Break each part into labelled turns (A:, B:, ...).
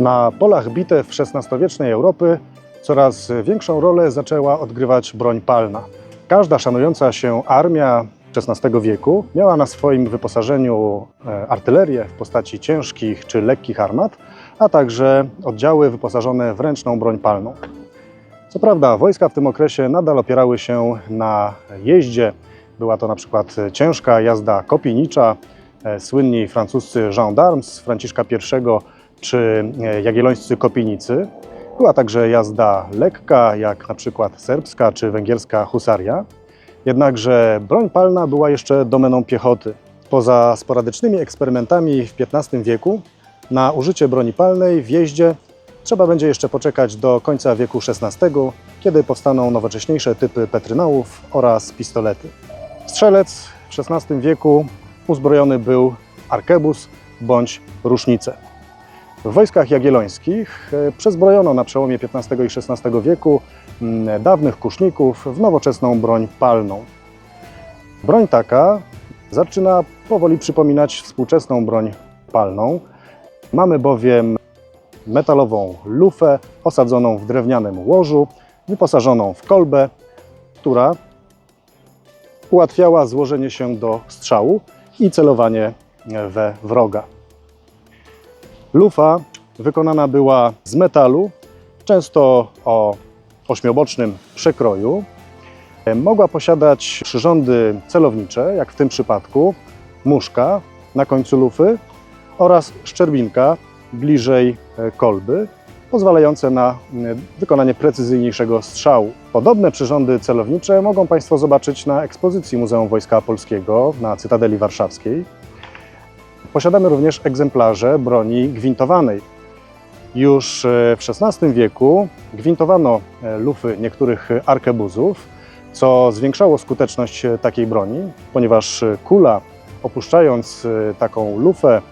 A: Na polach bitew XVI-wiecznej Europy coraz większą rolę zaczęła odgrywać broń palna. Każda szanująca się armia XVI wieku miała na swoim wyposażeniu e, artylerię w postaci ciężkich czy lekkich armat, a także oddziały wyposażone w ręczną broń palną. Co prawda, wojska w tym okresie nadal opierały się na jeździe. Była to na przykład ciężka jazda kopijnicza, e, słynni francuscy gendarmes Franciszka I czy e, jagiellońscy kopijnicy. Była także jazda lekka, jak na przykład serbska czy węgierska husaria. Jednakże broń palna była jeszcze domeną piechoty. Poza sporadycznymi eksperymentami w XV wieku na użycie broni palnej w jeździe trzeba będzie jeszcze poczekać do końca wieku XVI, kiedy powstaną nowocześniejsze typy petrynałów oraz pistolety. Strzelec w XVI wieku uzbrojony był arkebus bądź rusznicę. W wojskach jagiellońskich e, przezbrojono na przełomie XV i XVI wieku dawnych kuszników w nowoczesną broń palną. Broń taka zaczyna powoli przypominać współczesną broń palną. Mamy bowiem metalową lufę osadzoną w drewnianym łożu, wyposażoną w kolbę, która ułatwiała złożenie się do strzału i celowanie we wroga. Lufa wykonana była z metalu, często o ośmiobocznym przekroju. Mogła posiadać przyrządy celownicze, jak w tym przypadku muszka na końcu lufy oraz szczerbinka bliżej e, kolby, pozwalające na e, wykonanie precyzyjniejszego strzału. Podobne przyrządy celownicze mogą Państwo zobaczyć na ekspozycji Muzeum Wojska Polskiego na Cytadeli Warszawskiej. Posiadamy również egzemplarze broni gwintowanej. Już e, w XVI wieku gwintowano e, lufy niektórych arkebuzów, co zwiększało skuteczność e, takiej broni, ponieważ kula opuszczając taką lufę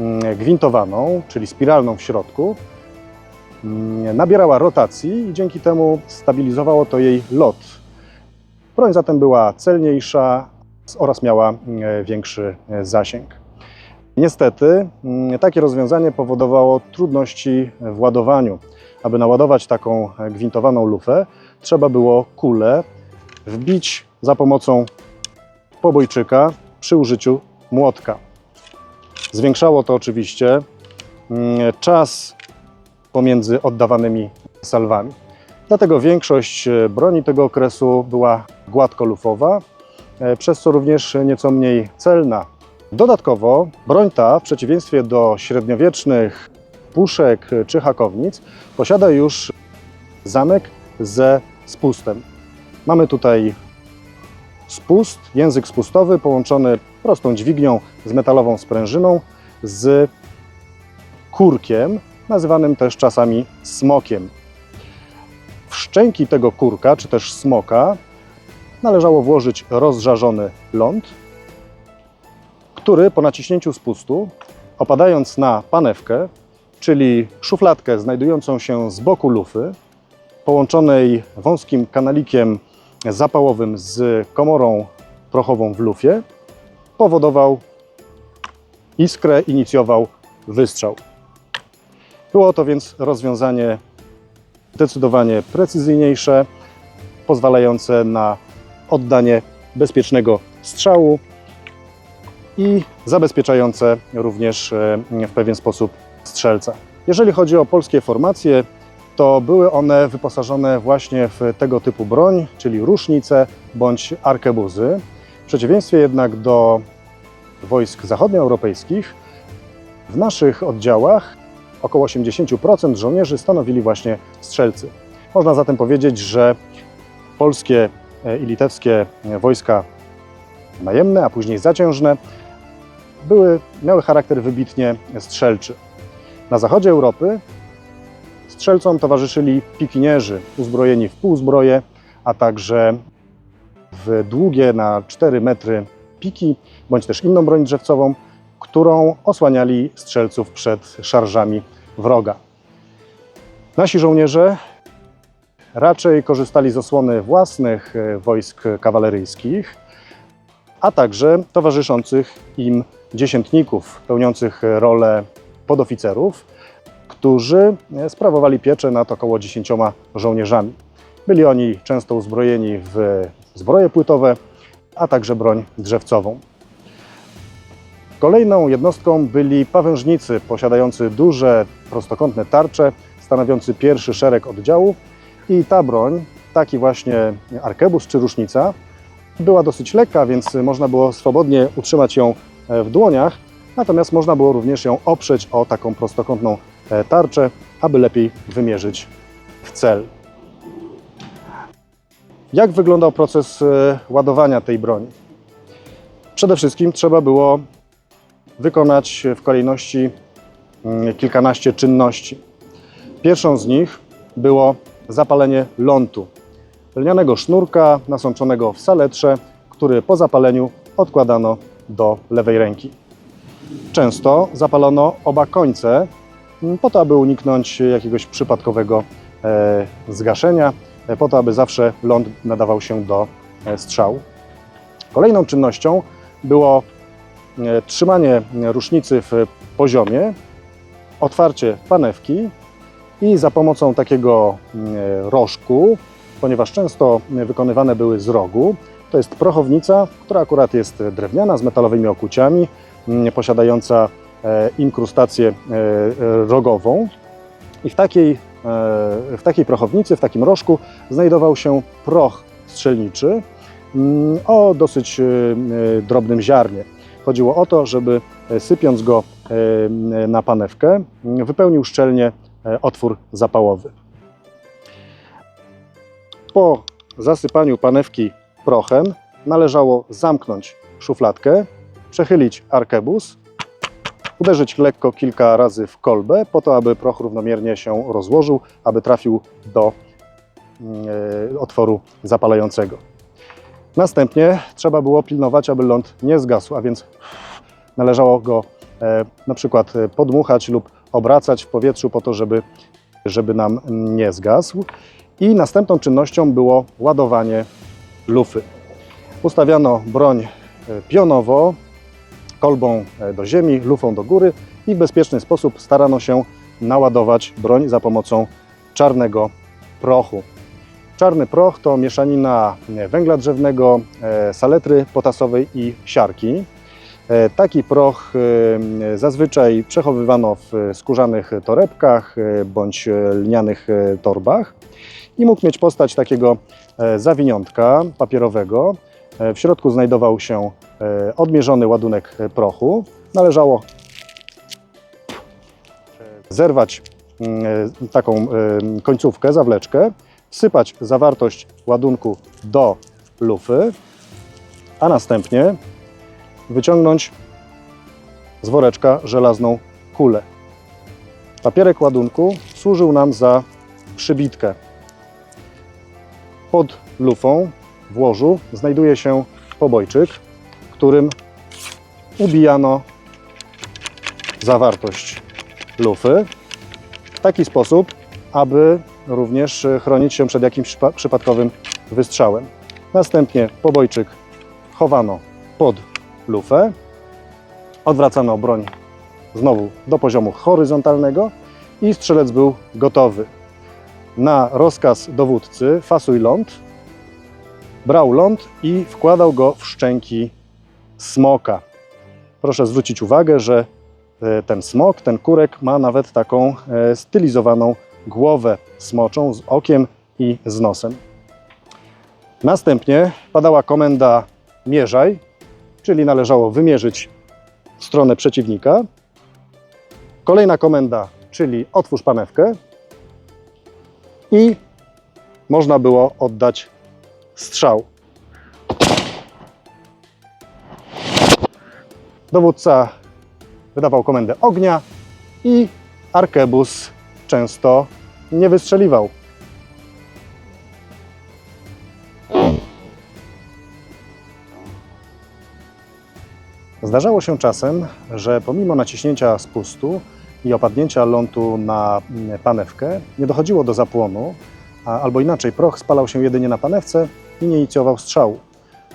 A: mm, gwintowaną, czyli spiralną w środku, mm, nabierała rotacji i dzięki temu stabilizowało to jej lot. Broń zatem była celniejsza oraz miała mm, większy zasięg. Niestety mm, takie rozwiązanie powodowało trudności w ładowaniu. Aby naładować taką gwintowaną lufę, trzeba było kulę wbić za pomocą pobojczyka przy użyciu młotka. Zwiększało to oczywiście mm, czas pomiędzy oddawanymi salwami. Dlatego większość e, broni tego okresu była gładkolufowa, e, przez co również nieco mniej celna. Dodatkowo broń ta, w przeciwieństwie do średniowiecznych puszek czy hakownic, posiada już zamek ze spustem. Mamy tutaj spust, język spustowy połączony prostą dźwignią z metalową sprężyną z kurkiem, nazywanym też czasami smokiem. W szczęki tego kurka, czy też smoka, należało włożyć rozżarzony ląd, który po naciśnięciu spustu, opadając na panewkę, czyli szufladkę znajdującą się z boku lufy, połączonej wąskim kanalikiem zapałowym z komorą prochową w lufie, powodował iskrę, inicjował wystrzał. Było to więc rozwiązanie zdecydowanie precyzyjniejsze, pozwalające na oddanie bezpiecznego strzału i zabezpieczające również e, w pewien sposób strzelca. Jeżeli chodzi o polskie formacje, to były one wyposażone właśnie w tego typu broń, czyli rusznice bądź arkebuzy. W przeciwieństwie jednak do wojsk zachodnioeuropejskich, w naszych oddziałach około 80% żołnierzy stanowili właśnie strzelcy. Można zatem powiedzieć, że polskie e, i litewskie wojska najemne, a później zaciężne, były, miały charakter wybitnie strzelczy. Na zachodzie Europy strzelcom towarzyszyli pikinierzy uzbrojeni w półzbroje, a także w długie na 4 metry piki, bądź też inną broń drzewcową, którą osłaniali strzelców przed szarżami wroga. Nasi żołnierze raczej korzystali z osłony własnych e, wojsk kawaleryjskich, a także towarzyszących im dziesiętników pełniących rolę podoficerów. którzy e, sprawowali pieczę nad około 10 żołnierzami. Byli oni często uzbrojeni w zbroje płytowe, a także broń drzewcową. Kolejną jednostką byli pawężnicy posiadający duże prostokątne tarcze, stanowiący pierwszy szereg oddziału i ta broń, taki właśnie arkebus czy rusznica, była dosyć lekka, więc można było swobodnie utrzymać ją w dłoniach, natomiast można było również ją oprzeć o taką prostokątną e, tarczę, aby lepiej wymierzyć w cel. Jak wyglądał proces e, ładowania tej broni? Przede wszystkim trzeba było wykonać w kolejności mm, kilkanaście czynności. Pierwszą z nich było zapalenie lądu, lnianego sznurka nasączonego w saletrze, który po zapaleniu odkładano do lewej ręki. Często zapalono oba końce, mm, po to, aby uniknąć jakiegoś przypadkowego e, zgaszenia, e, po to, aby zawsze ląd nadawał się do e, strzału. Kolejną czynnością było trzymanie rusznicy w poziomie, otwarcie panewki i za pomocą takiego mm, rożku, ponieważ często wykonywane były z rogu, to jest prochownica, która akurat jest drewniana z metalowymi okuciami, mm, posiadająca e, inkrustację e, rogową. I w takiej, e, w takiej prochownicy, w takim rożku znajdował się proch strzelniczy mm, o dosyć drobnym ziarnie. Chodziło o to, żeby sypiąc go na panewkę, m, wypełnił szczelnie otwór zapałowy. Po zasypaniu panewki prochem należało zamknąć szufladkę, przechylić arkebus, uderzyć lekko kilka razy w kolbę, po to, aby proch równomiernie się rozłożył, aby trafił do mm, e, otworu zapalającego. Następnie trzeba było pilnować, aby ląd nie zgasł, a więc należało go e, na przykład podmuchać lub obracać w powietrzu po to, żeby, żeby nam nie zgasł. I następną czynnością było ładowanie lufy. Ustawiano broń e, pionowo, kolbą e, do ziemi, lufą do góry i w bezpieczny sposób starano się naładować broń za pomocą czarnego prochu. Czarny proch to mieszanina węgla drzewnego, e, saletry potasowej i siarki. Taki proch zazwyczaj przechowywano w skórzanych torebkach bądź lnianych torbach i mógł mieć postać takiego e, zawiniątka papierowego. E, W środku znajdował się e, odmierzony ładunek prochu. Należało zerwać mm, taką końcówkę, zawleczkę, wsypać zawartość ładunku do lufy, a następnie wyciągnąć z woreczka żelazną kulę. Papierek ładunku służył nam za przybitkę. Pod lufą w łożu znajduje się pobojczyk, którym ubijano zawartość lufy w taki sposób, aby również chronić się przed jakimś przypa- przypadkowym wystrzałem. Następnie pobojczyk chowano pod lufę, odwracano broń znowu do poziomu horyzontalnego i strzelec był gotowy. Na rozkaz dowódcy fasuj ląd, brał ląd i wkładał go w szczęki smoka. Proszę zwrócić uwagę, że e, ten smok, ten kurek ma nawet taką e, stylizowaną głowę smoczą z okiem i z nosem. Następnie padała komenda mierzaj, czyli należało wymierzyć stronę przeciwnika. Kolejna komenda, czyli otwórz panewkę i można było oddać strzał. Dowódca wydawał komendę ognia i arkebus często nie wystrzeliwał. Zdarzało się czasem, że pomimo naciśnięcia spustu i opadnięcia lądu na mm, panewkę, nie dochodziło do zapłonu, albo inaczej, proch spalał się jedynie na panewce i nie inicjował strzału.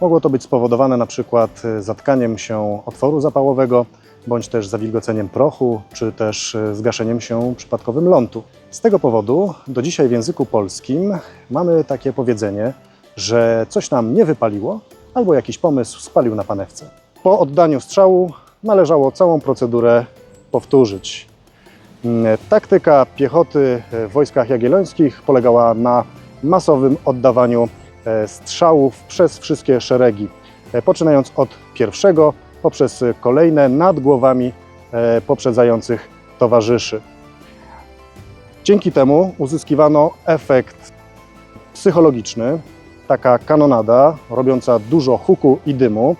A: Mogło to być spowodowane na przykład e, zatkaniem się otworu zapałowego, bądź też zawilgoceniem prochu, czy też e, zgaszeniem się przypadkowym lądu. Z tego powodu do dzisiaj w języku polskim mamy takie powiedzenie, że coś nam nie wypaliło albo jakiś pomysł spalił na panewce. Po oddaniu strzału należało całą procedurę powtórzyć. Mm, Taktyka piechoty w wojskach jagiellońskich polegała na masowym oddawaniu e, strzałów przez wszystkie szeregi, e, poczynając od pierwszego poprzez kolejne nad głowami e, poprzedzających towarzyszy. Dzięki temu uzyskiwano efekt psychologiczny. Taka kanonada, robiąca dużo huku i dymu,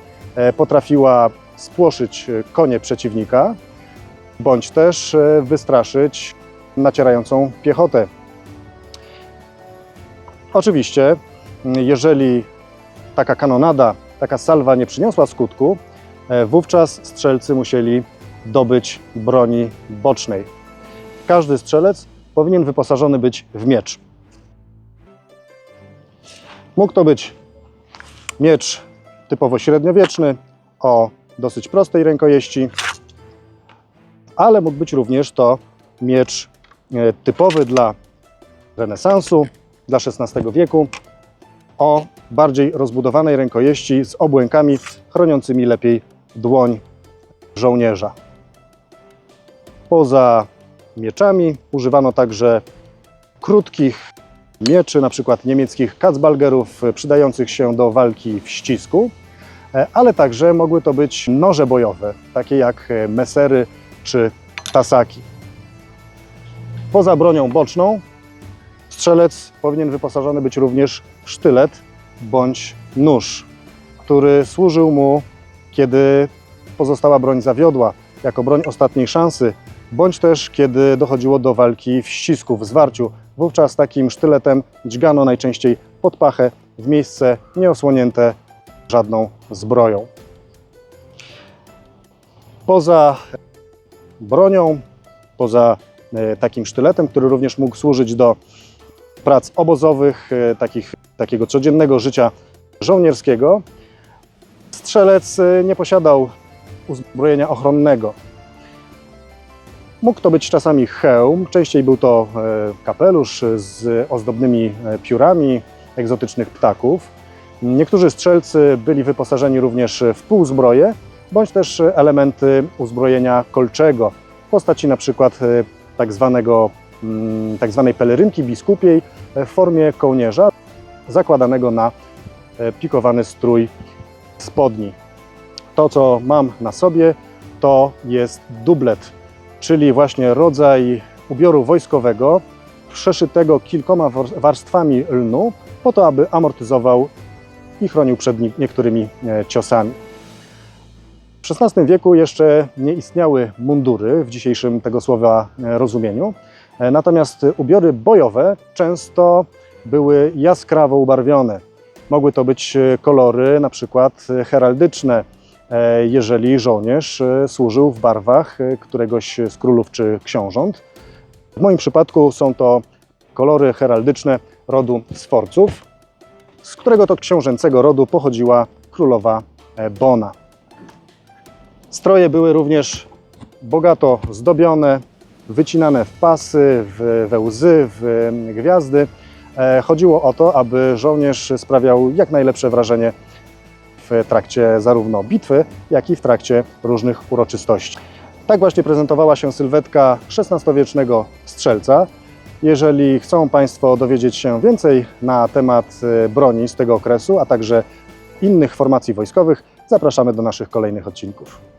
A: potrafiła spłoszyć konie przeciwnika, bądź też e, wystraszyć nacierającą piechotę. Oczywiście, jeżeli taka kanonada, taka salwa nie przyniosła skutku, e, wówczas strzelcy musieli dobyć broni bocznej. Każdy strzelec powinien wyposażony być w miecz. Mógł to być miecz typowo średniowieczny o dosyć prostej rękojeści, ale mógł być również to miecz e, typowy dla renesansu, dla XVI wieku, o bardziej rozbudowanej rękojeści z obłękami chroniącymi lepiej dłoń żołnierza. Poza mieczami używano także krótkich mieczy, przykład niemieckich Katzbalgerów, e, przydających się do walki w ścisku, e, ale także mogły to być noże bojowe, takie jak mesery czy tasaki. Poza bronią boczną, strzelec powinien wyposażony być również w sztylet bądź nóż, który służył mu, kiedy pozostała broń zawiodła, jako broń ostatniej szansy, bądź też kiedy dochodziło do walki w ścisku, w zwarciu. Wówczas takim sztyletem dźgano najczęściej pod pachę w miejsce nieosłonięte żadną zbroją. Poza bronią, poza e, takim sztyletem, który również mógł służyć do prac obozowych, e, takich, takiego codziennego życia żołnierskiego, strzelec e, nie posiadał uzbrojenia ochronnego. Mógł to być czasami hełm, częściej był to kapelusz z ozdobnymi piórami egzotycznych ptaków. Niektórzy strzelcy byli wyposażeni również w półzbroje, bądź też elementy uzbrojenia kolczego w postaci na przykład e, tak, zwanego, mm, tak zwanej pelerynki biskupiej w formie kołnierza zakładanego na pikowany strój spodni. To, co mam na sobie, to jest dublet, czyli właśnie rodzaj ubioru wojskowego przeszytego kilkoma warstwami lnu, po to, aby amortyzował i chronił przed ni- niektórymi e, ciosami. W XVI wieku jeszcze nie istniały mundury w dzisiejszym tego słowa e, rozumieniu, e, natomiast ubiory bojowe często były jaskrawo ubarwione. Mogły to być e, kolory na przykład heraldyczne, jeżeli żołnierz służył w barwach któregoś z królów czy książąt. W moim przypadku są to kolory heraldyczne rodu Sforców, z którego to książęcego rodu pochodziła królowa Bona. Stroje były również bogato zdobione, wycinane w pasy, w, we łzy, w em, gwiazdy. E, Chodziło o to, aby żołnierz sprawiał jak najlepsze wrażenie w trakcie zarówno bitwy, jak i w trakcie różnych uroczystości. Tak właśnie prezentowała się sylwetka XVI-wiecznego strzelca. Jeżeli chcą Państwo dowiedzieć się więcej na temat e, broni z tego okresu, a także innych formacji wojskowych, zapraszamy do naszych kolejnych odcinków.